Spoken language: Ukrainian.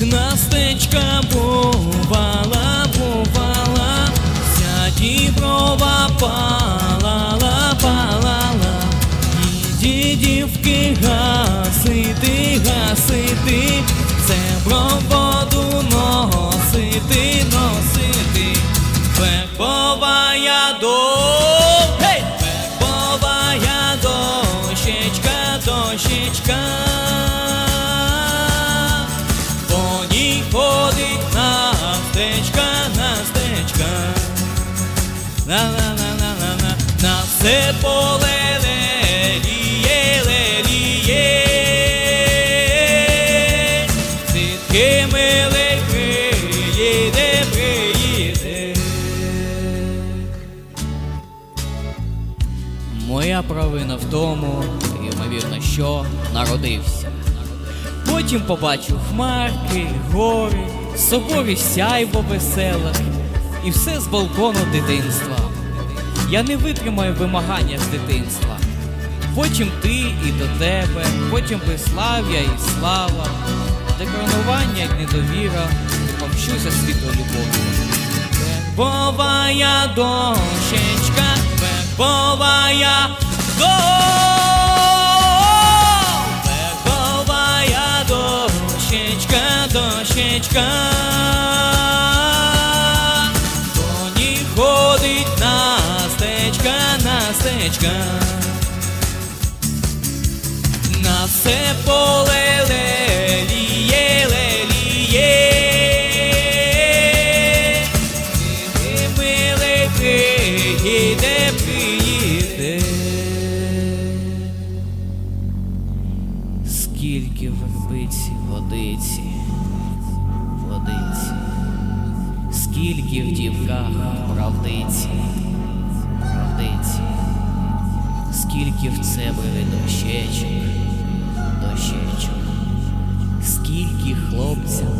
Настечка бувала, бувала, вся діброва палала, палала, і дідівки гасити, гасити, це воду носити, носити, вербова я до, На-на-на-на-на-на, на все поле леліє, леліє. Звідки милий приїде, приїде. Моя провина в тому, ймовірно, що народився. Потім побачив хмарки, гори, соборі сяйво веселих, і все з балкону дитинства. Я не витримаю вимагання з дитинства. Потім ти і до тебе, потім безслав'я і слава, де коронування й недовіра, помщуся світло любов'ю. Вербовая дощечка, вербовая до. Вербовая дощечка, дощечка. Настечка. На все поле леліє, леліє. Ти милий приїде. Скільки вербиці водиці, водиці, скільки в дівках правдиці, правдиці, скільки в тебе дощечок, дощечок, скільки хлопців.